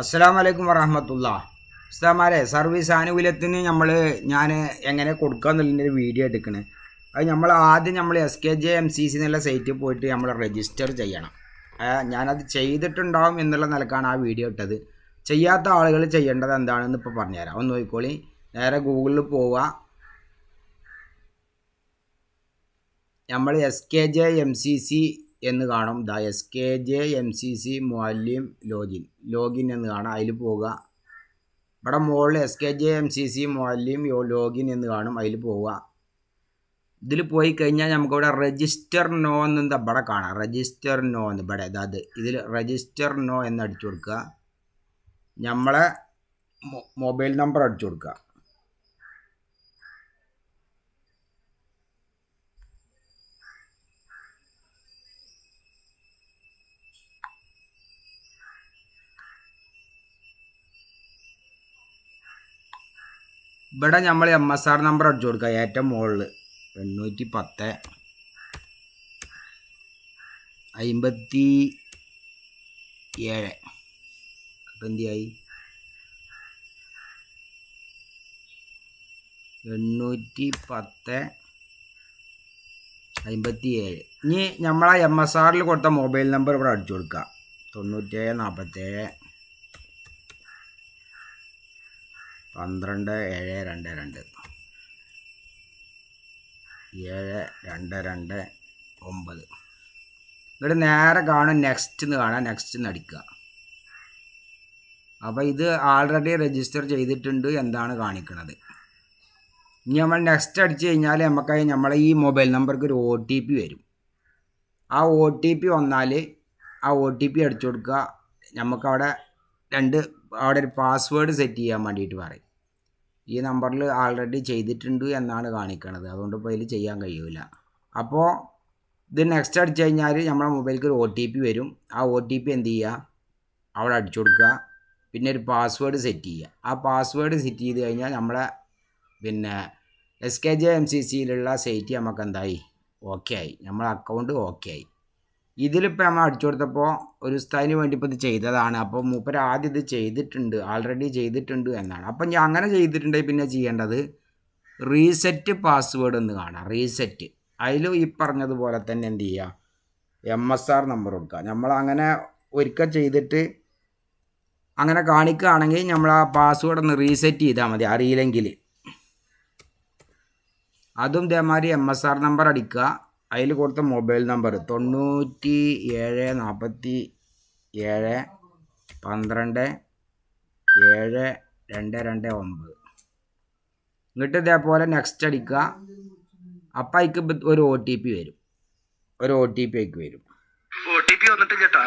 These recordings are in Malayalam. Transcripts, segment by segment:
അസ്സാം വലൈക്കും വറഹമത്തുള്ള. ഉസ്താമാരെ സർവീസ് ആനുകൂല്യത്തിന് നമ്മൾ ഞാൻ എങ്ങനെ കൊടുക്കുക എന്നുള്ളതിന്റെ വീഡിയോ എടുക്കണേ. അത് നമ്മൾ ആദ്യം നമ്മൾ S K J M C C എന്നുള്ള സൈറ്റിൽ പോയിട്ട് നമ്മൾ രജിസ്റ്റർ ചെയ്യണം. ഞാനത് ചെയ്തിട്ടുണ്ടാവും എന്നുള്ള നിലക്കാണ് ആ വീഡിയോ ഇട്ടത്. ചെയ്യാത്ത ആളുകൾ ചെയ്യേണ്ടത് എന്താണെന്ന് ഇപ്പോൾ പറഞ്ഞുതരാം. ഒന്ന് നോക്കിക്കോളി. നേരെ ഗൂഗിളിൽ പോവുക. നമ്മൾ S K J M C C എന്ന് കാണും. The S K J M C C മുഅല്ലിം login login എന്ന് കാണാം. അതിൽ പോവുക. ഇവിടെ മുകളിൽ S K J M C C മുഅല്ലിം യോ ലോഗിൻ എന്ന് കാണും. അതിൽ പോവുക. ഇതിൽ പോയി കഴിഞ്ഞാൽ നമുക്കിവിടെ രജിസ്റ്റർ നോ എന്ന് എന്താ ഇവിടെ കാണാം. രജിസ്റ്റർ നോ എന്ന് ഇവിടെ. അതായത് ഇതിൽ രജിസ്റ്റർ നോ എന്ന് അടിച്ചു കൊടുക്കുക. നമ്മളെ മൊബൈൽ നമ്പർ അടിച്ചു കൊടുക്കുക. ഇവിടെ നമ്മൾ എം എസ് ആർ നമ്പർ അടിച്ചു കൊടുക്കുക ഏറ്റവും മുകളിൽ എണ്ണൂറ്റി പത്ത് അമ്പത്തി ഏഴ് അപ്പം എന്തിയായി? എണ്ണൂറ്റി പത്ത് അമ്പത്തി ഏഴ് ഇനി നമ്മളെ എം എസ് ആറിൽ കൊടുത്ത മൊബൈൽ നമ്പർ ഇവിടെ അടിച്ചു കൊടുക്കുക തൊണ്ണൂറ്റേഴ് നാൽപ്പത്തേഴ് പന്ത്രണ്ട് ഏഴ് രണ്ട് രണ്ട്. ഏഴ് രണ്ട് രണ്ട് ഒമ്പത്. ഇവിടെ നേരെ കാണും നെക്സ്റ്റ് എന്ന് കാണാം നെക്സ്റ്റ് എന്ന് അടിക്കുക. അപ്പോൾ ഇത് ആൾറെഡി രജിസ്റ്റർ ചെയ്തിട്ടുണ്ട് എന്താണ് കാണിക്കുന്നത് ഇനി നമ്മൾ നെക്സ്റ്റ് അടിച്ചു കഴിഞ്ഞാൽ നമുക്കായി നമ്മളെ ഈ മൊബൈൽ നമ്പർക്ക് ഒരു ഒ ടി പി വരും. ആ ഒ ടി പി വന്നാൽ ആ ഒ ടി പി അടിച്ചു കൊടുക്കുക. നമുക്കവിടെ രണ്ട് അവിടെ ഒരു പാസ്വേഡ് സെറ്റ് ചെയ്യാൻ വേണ്ടിയിട്ട് പറയും. ഈ നമ്പറിൽ ആൾറെഡി ചെയ്തിട്ടുണ്ട് എന്നാണ് കാണിക്കണത്. അതുകൊണ്ട് ഇപ്പോൾ ഇതിൽ ചെയ്യാൻ കഴിയൂല. അപ്പോൾ ഇത് നെക്സ്റ്റ് അടിച്ചു കഴിഞ്ഞാൽ നമ്മുടെ മൊബൈലിൽ ഒരു ഒ ടി പി വരും. ആ ഒ ടി പി എന്ത് ചെയ്യുക അവിടെ അടിച്ചു കൊടുക്കുക. പിന്നെ ഒരു പാസ്വേഡ് സെറ്റ് ചെയ്യുക. ആ പാസ്വേഡ് സെറ്റ് ചെയ്ത് കഴിഞ്ഞാൽ നമ്മളെ പിന്നെ S K J M C സിയിലുള്ള site നമുക്ക് എന്തായി ഓക്കെ ആയി. നമ്മളെ അക്കൗണ്ട് ഓക്കെ ആയി. ഇതിലിപ്പോൾ നമ്മൾ അടിച്ചു കൊടുത്തപ്പോൾ ഒരു സ്ഥലത്തിന് വേണ്ടി ഇപ്പോൾ ഇത് ചെയ്തതാണ്. അപ്പോൾ മൂപ്പർ ആദ്യം ഇത് ചെയ്തിട്ടുണ്ട്. ആൾറെഡി ചെയ്തിട്ടുണ്ട് എന്നാണ്. അപ്പം ഞാൻ അങ്ങനെ ചെയ്തിട്ടുണ്ടെങ്കിൽ പിന്നെ ചെയ്യേണ്ടത് റീസെറ്റ് പാസ്വേഡ് എന്ന് കാണാം. റീസെറ്റ് അതിലും ഈ പറഞ്ഞതുപോലെ തന്നെ എന്ത് ചെയ്യുക എം എസ് ആർ നമ്പർ കൊടുക്കുക. നമ്മൾ അങ്ങനെ ഒരിക്കൽ ചെയ്തിട്ട് അങ്ങനെ കാണിക്കുകയാണെങ്കിൽ നമ്മൾ ആ പാസ്വേഡ് ഒന്ന് റീസെറ്റ് ചെയ്താൽ മതി. അറിയില്ലെങ്കിൽ. അതും ഇതേമാതിരി എം എസ് ആർ നമ്പർ അടിക്കുക. അതിൽ കൊടുത്ത മൊബൈൽ നമ്പർ തൊണ്ണൂറ്റി ഏഴ് നാൽപ്പത്തി ഏഴ് പന്ത്രണ്ട് ഏഴ് രണ്ട് രണ്ട് ഒമ്പത്. എന്നിട്ട് ഇതേപോലെ നെക്സ്റ്റ് അടിക്കുക. അപ്പം അതിക്ക് ഒരു ഒ ടി പി വരും. ഒരു ഒ ടി പി അതിക്ക് വരും. ഒ ടി പി വന്നിട്ടില്ല ചേട്ടാ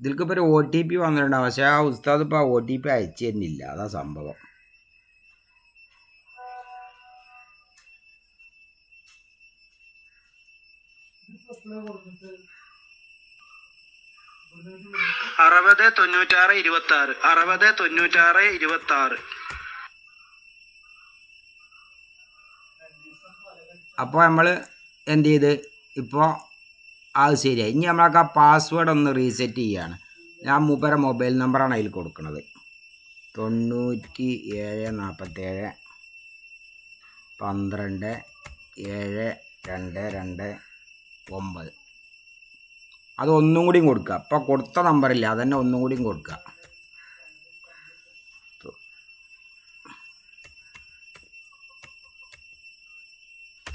ഇതിൽക്ക് ഇപ്പോൾ ഒരു ഒ ടി പി വന്നിട്ടുണ്ടാവും. പക്ഷേ ആ ഉസ്താദ് ഇപ്പോൾ ആ ഒ ടി പി അയച്ചു തരുന്നില്ല അതാ സംഭവം. അറുപത് തൊണ്ണൂറ്റാറ് ഇരുപത്തി ആറ് അറുപത് തൊണ്ണൂറ്റാറ് ഇരുപത്തി ആറ് അപ്പോൾ നമ്മൾ എന്ത് ചെയ്ത്? ഇപ്പോൾ അത് ശരിയായി ഇനി നമ്മൾക്ക് ആ പാസ്വേഡ് ഒന്ന് റീസെറ്റ് ചെയ്യാണ്. ഞാൻ മൂപ്പര മൊബൈൽ നമ്പറാണ് അതിൽ കൊടുക്കുന്നത്. തൊണ്ണൂറ്റി ഏഴ് നാൽപ്പത്തേഴ് പന്ത്രണ്ട് ഏഴ് രണ്ട് രണ്ട് ഒമ്പത്. അത് ഒന്നും കൂടിയും കൊടുക്കുക. അപ്പോൾ കൊടുത്ത നമ്പറില്ല അതന്നെ ഒന്നും കൂടിയും കൊടുക്കുക.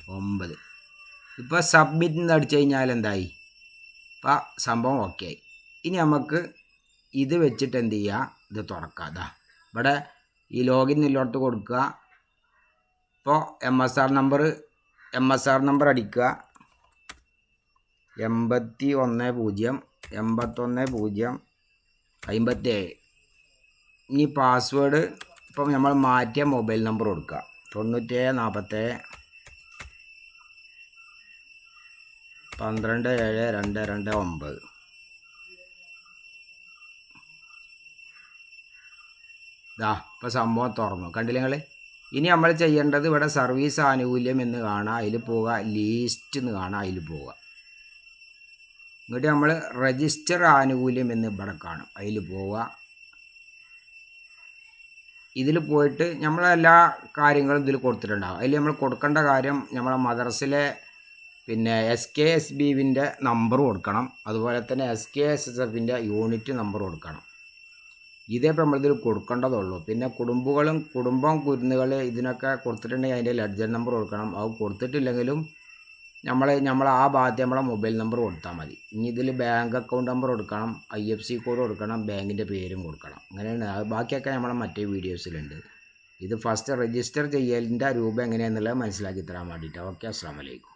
ഒമ്പത്. ഇപ്പോൾ സബ്മിറ്റ് എന്ന് അടിച്ചു കഴിഞ്ഞാൽ എന്തായി? ഇപ്പോൾ സംഭവം ഓക്കെ ആയി. ഇനി നമുക്ക് ഇത് വെച്ചിട്ട് എന്ത് ചെയ്യുക ഇത് തുറക്കുക അതാ ഇവിടെ ഈ ലോഗിൻ ഇല്ലോട്ട് കൊടുക്കുക. ഇപ്പോൾ M S R number M S R number അടിക്കുക. എൺപത്തി ഒന്ന് പൂജ്യം എൺപത്തൊന്ന് പൂജ്യം അമ്പത്തേഴ് ഇനി പാസ്വേഡ് ഇപ്പം നമ്മൾ മാറ്റിയ മൊബൈൽ നമ്പർ കൊടുക്കുക. തൊണ്ണൂറ്റേഴ് നാൽപ്പത്തേഴ് പന്ത്രണ്ട് ഏഴ് രണ്ട് രണ്ട് ഒമ്പത്. ഇതാ ഇപ്പോൾ സംഭവം തുറന്നു. കണ്ടില്ല നിങ്ങൾ ഇനി നമ്മൾ ചെയ്യേണ്ടത് ഇവിടെ സർവീസ് ആനുകൂല്യം എന്ന് കാണാം. അതിൽ പോവുക ലീസ്റ്റ് എന്ന് കാണാം അതിൽ പോവുക. ഇങ്ങോട്ട് നമ്മൾ രജിസ്റ്റർ ആനുകൂല്യം എന്ന് ഇവിടെ കാണും. അതിൽ പോവുക. ഇതിൽ പോയിട്ട് നമ്മളെല്ലാ കാര്യങ്ങളും ഇതിൽ കൊടുത്തിട്ടുണ്ടാകും അതിൽ നമ്മൾ കൊടുക്കേണ്ട കാര്യം നമ്മളെ മദ്രസിലെ പിന്നെ എസ് കെ എസ് ബിവിന്റെ നമ്പർ കൊടുക്കണം. അതുപോലെ തന്നെ എസ് കെ എസ് എസ് എഫിന്റെ യൂണിറ്റ് നമ്പർ കൊടുക്കണം. ഇതേ പ്രമ്പളത്തിൽ കൊടുക്കേണ്ടതുള്ളൂ. പിന്നെ കുടുംബങ്ങളും കുടുംബം കുരുന്നുകൾ ഇതിനൊക്കെ കൊടുത്തിട്ടുണ്ടെങ്കിൽ അതിന്റെ ലെഡ്ജർ നമ്പർ കൊടുക്കണം. അത് കൊടുത്തിട്ടില്ലെങ്കിലും നമ്മൾ നമ്മൾ ആ ഭാഗത്ത് നമ്മളെ മൊബൈൽ നമ്പർ കൊടുത്താൽ മതി. ഇനി ഇതിൽ ബാങ്ക് അക്കൗണ്ട് നമ്പർ കൊടുക്കണം. ഐ എഫ് സി കോഡ് കൊടുക്കണം. ബാങ്കിന്റെ പേരും കൊടുക്കണം. അങ്ങനെയാണ്. ബാക്കിയൊക്കെ നമ്മളെ മറ്റേ വീഡിയോസിലുണ്ട് ഇത് ഫസ്റ്റ് രജിസ്റ്റർ ചെയ്യലിന്റെ രൂപം എങ്ങനെയാണെന്നുള്ളത് മനസ്സിലാക്കി തരാൻ വേണ്ടിയിട്ടാണ് ഓക്കെ അസ്സാം വലൈക്കും